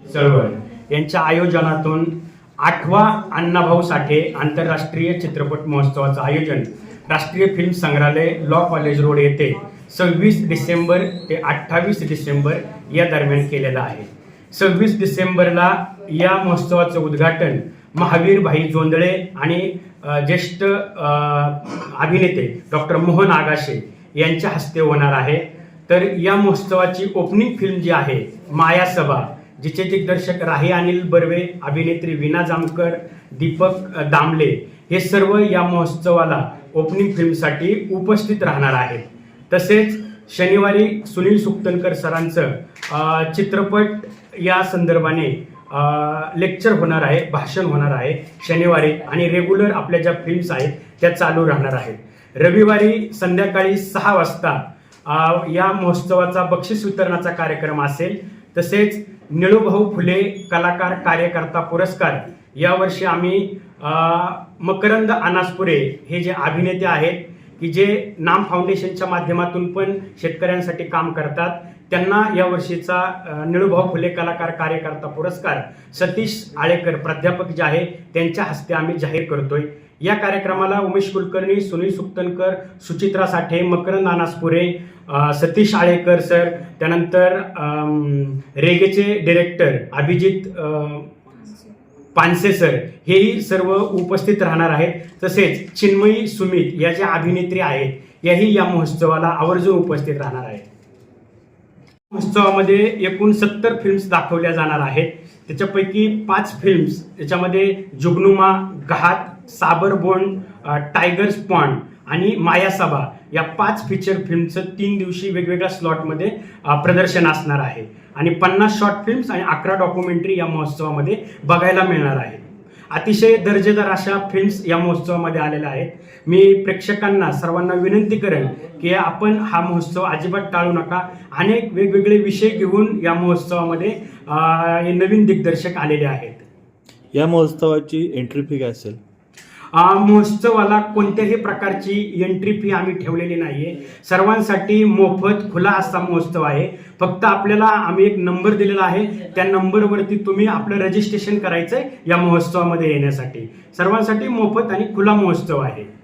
चळवळ. यांच्या आयोजनातून आठवा अण्णाभाऊ साठे आंतरराष्ट्रीय चित्रपट महोत्सवाचं आयोजन राष्ट्रीय फिल्म संग्रहालय लॉ कॉलेज रोड येथे सव्वीस डिसेंबर ते अठ्ठावीस डिसेंबर या दरम्यान केलेलं आहे. सव्वीस डिसेंबरला या महोत्सवाचं उद्घाटन महावीर भाई आणि ज्येष्ठ अभिनेते डॉक्टर मोहन आगाशे यांच्या हस्ते होणार आहे. तर या महोत्सवाची ओपनिंग फिल्म जी आहे मायासभा जिचे दिग्दर्शक राही अनिल बर्वे अभिनेत्री विना जामकर दीपक दामले हे सर्व या महोत्सवाला ओपनिंग फिल्मसाठी उपस्थित राहणार आहेत. तसेच शनिवारी सुनील सुक्तनकर सरांचं चित्रपट या संदर्भाने लेक्चर होणार आहे भाषण होणार आहे शनिवारी आणि रेग्युलर आपल्या ज्या फिल्म्स आहेत त्या चालू राहणार आहेत. रविवारी संध्याकाळी सहा वाजता या महोत्सवाचा बक्षीस वितरणाचा कार्यक्रम असेल. तसेच निळूभाऊ फुले कलाकार कार्यकर्ता पुरस्कार. यावर्षी आम्ही मकरंद अनासपुरे हे जे अभिनेते आहेत की जे नाम फाउंडेशनच्या माध्यमातून पण शेतकऱ्यांसाठी काम करतात त्यांना या वर्षीचा निळूभाऊ फुले कलाकार कार्यकर्ता पुरस्कार सतीश आळेकर प्राध्यापक जे आहे त्यांच्या हस्ते आम्ही जाहीर करतोय. या कार्यक्रमाला उमेश कुलकर्णी सुनील सुक्तनकर सुचित्रा साठे मकरंद अनासपुरे सतीश आळेकर सर त्यानंतर रेगेचे डिरेक्टर अभिजित पानसे सर हेही सर्व उपस्थित राहणार आहेत. तसेच चिन्मयी सुमित या ज्या अभिनेत्री आहेत याही या महोत्सवाला आवर्जून उपस्थित राहणार आहेत. महोत्सवामध्ये एकूण सत्तर फिल्म्स दाखवल्या जाणार आहेत. त्याच्यापैकी पाच फिल्म्स त्याच्यामध्ये जुगनुमा घात साबरबोंड टायगर टायगर्स आणि मायासभा या पाच फीचर फिल्मचं तीन दिवशी वेगवेगळ्या स्लॉटमध्ये प्रदर्शन असणार आहे. आणि पन्नास शॉर्ट फिल्म्स आणि अकरा डॉक्युमेंटरी या महोत्सवामध्ये बघायला मिळणार आहेत अतिशय दर्जेदार अशा फिल्म्स या महोत्सवामध्ये आलेल्या आहेत. मी प्रेक्षकांना सर्वांना विनंती करेन की आपण हा महोत्सव अजिबात टाळू नका. अनेक वेगवेगळे विषय घेऊन या महोत्सवामध्ये हे नवीन दिग्दर्शक आलेले आहेत. या महोत्सवाची एंट्री फी काय असेल? महोत्सवाला कोणत्याही प्रकारची एंट्री फी आम्ही ठेवलेली नाही आहे सर्वांसाठी मोफत खुला असा महोत्सव आहे. फक्त आपल्याला आम्ही एक नंबर दिलेला आहे. त्या नंबरवरती तुम्ही आपलं रजिस्ट्रेशन करायचंय या महोत्सवामध्ये येण्यासाठी. सर्वांसाठी मोफत आणि खुला महोत्सव आहे.